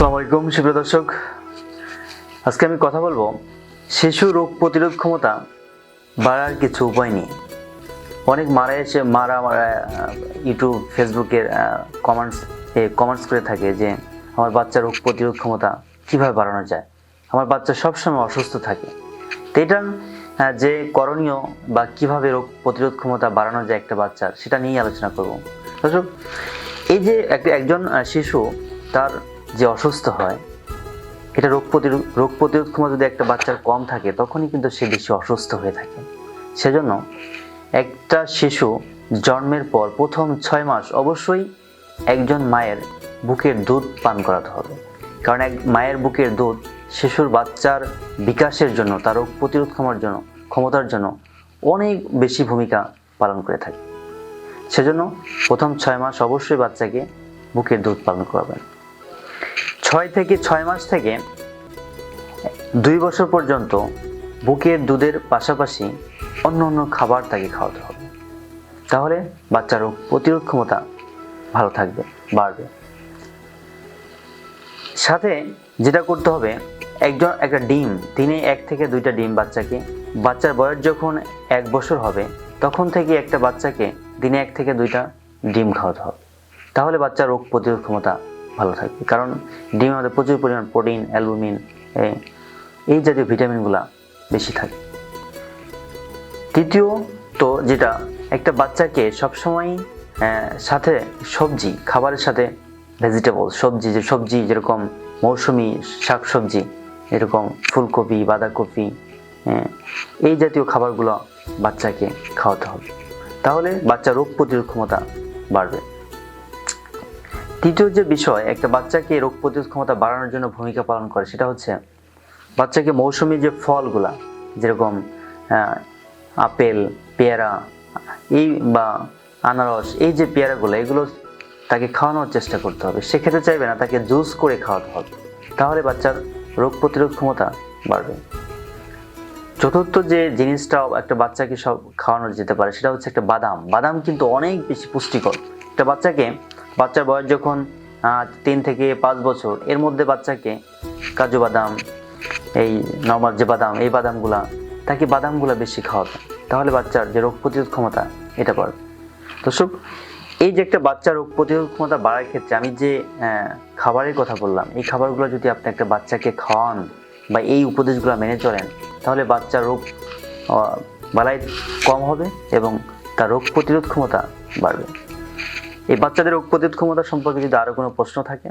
আসসালামু আলাইকুম, সুপ্রিয় দর্শক। আজকে আমি কথা বলব শিশু রোগ প্রতিরোধ ক্ষমতা বাড়ার কিছু উপায় নিয়ে। অনেক মারা এসে মারা মারা ইউটিউব ফেসবুকের কমেন্টস কমেন্টস করে থাকে যে, আমার বাচ্চার রোগ প্রতিরোধ ক্ষমতা কীভাবে বাড়ানো যায়? আমার বাচ্চা সবসময় অসুস্থ থাকে। তো এটা যে করণীয় বা কীভাবে রোগ প্রতিরোধ ক্ষমতা বাড়ানো যায় একটা বাচ্চার, সেটা নিয়েই আলোচনা করব। দর্শক, এই যে একজন শিশু তার যে অসুস্থ হয়, এটা রোগ প্রতিরোধ রোগ প্রতিরোধ ক্ষমতা যদি একটা বাচ্চার কম থাকে, তখনই কিন্তু সে বেশি অসুস্থ হয়ে থাকে। সেজন্য একটা শিশু জন্মের পর প্রথম ছয় মাস অবশ্যই একজন মায়ের বুকের দুধ পান করাতে হবে। কারণ এক মায়ের বুকের দুধ শিশুর বাচ্চার বিকাশের জন্য, তার রোগ প্রতিরোধ ক্ষমার জন্য, ক্ষমতার জন্য অনেক বেশি ভূমিকা পালন করে থাকে। সেজন্য প্রথম ছয় মাস অবশ্যই বাচ্চাকে বুকের দুধ পালন করাবেন। ছয় থেকে ছয় মাস থেকে দুই বছর পর্যন্ত বুকের দুধের পাশাপাশি অন্য অন্য খাবার তাকে খাওয়াতে হবে। তাহলে বাচ্চার রোগ প্রতিরোধ ক্ষমতা ভালো থাকবে, বাড়বে। সাথে যেটা করতে হবে, একজন, একটা ডিম, দিনে এক থেকে দুইটা ডিম বাচ্চাকে, বাচ্চার বয়স যখন এক বছর হবে, তখন থেকে একটা বাচ্চাকে দিনে এক থেকে দুইটা ডিম খাওয়াতে হবে। তাহলে বাচ্চার রোগ প্রতিরোধ ক্ষমতা ভালো থাকবে। কারণ ডিমের মধ্যে প্রচুর পরিমাণ প্রোটিন, অ্যালবুমিন এই জাতীয় ভিটামিনগুলা বেশি থাকে। তৃতীয় তো যেটা, একটা বাচ্চাকে সবসময় সাথে সবজি, খাবারের সাথে ভেজিটেবল সবজি, যে সবজি যেরকম মৌসুমি শাকসবজি, এরকম ফুলকপি, বাঁধাকপি এই জাতীয় খাবারগুলো বাচ্চাকে খাওয়াতে হবে। তাহলে বাচ্চার রোগ প্রতিরোধ ক্ষমতা বাড়বে। তৃতীয় যে বিষয়, একটা বাচ্চাকে রোগ প্রতিরোধ ক্ষমতা বাড়ানোর জন্য ভূমিকা পালন করে, সেটা হচ্ছে বাচ্চাকে মৌসুমি যে ফলগুলা, যেরকম আপেল, পেয়ারা, এই বা আনারস, এই যে পেয়ারাগুলো, এগুলো তাকে খাওয়ানোর চেষ্টা করতে হবে। সে খেতে চাইবে না, তাকে জুস করে খাওয়াতে হবে। তাহলে বাচ্চার রোগ প্রতিরোধ ক্ষমতা বাড়বে। চতুর্থ যে জিনিসটা একটা বাচ্চাকে সব খাওয়ানো যেতে পারে, সেটা হচ্ছে একটা বাদাম। বাদাম কিন্তু অনেক বেশি পুষ্টিকর। একটা বাচ্চাকে বাচ্চার বয়স যখন তিন থেকে পাঁচ বছর, এর মধ্যে বাচ্চাকে কাজু বাদাম, এই নর্মাল যে বাদাম, এই বাদামগুলা, তাকে বাদামগুলো বেশি খাওয়াবে। তাহলে বাচ্চার যে রোগ প্রতিরোধ ক্ষমতা, এটা বাড়বে। দর্শক, এই যে একটা বাচ্চার রোগ প্রতিরোধ ক্ষমতা বাড়ার ক্ষেত্রে আমি যে খাবারের কথা বললাম, এই খাবারগুলো যদি আপনি একটা বাচ্চাকে খাওয়ান বা এই উপদেশগুলো মেনে চলেন, তাহলে বাচ্চার রোগ বালাই কম হবে এবং তার রোগ প্রতিরোধ ক্ষমতা বাড়বে। এই বাচ্চাদের রোগ প্রতিরোধ ক্ষমতা সম্পর্কে যদি আরও কোনো প্রশ্ন থাকে,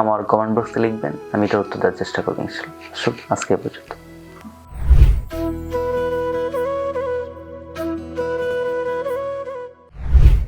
আমার কমেন্ট বক্সে লিখবেন, আমি এটা উত্তর দেওয়ার চেষ্টা করব ইনশাল্লাহ আজকে পর্যন্ত।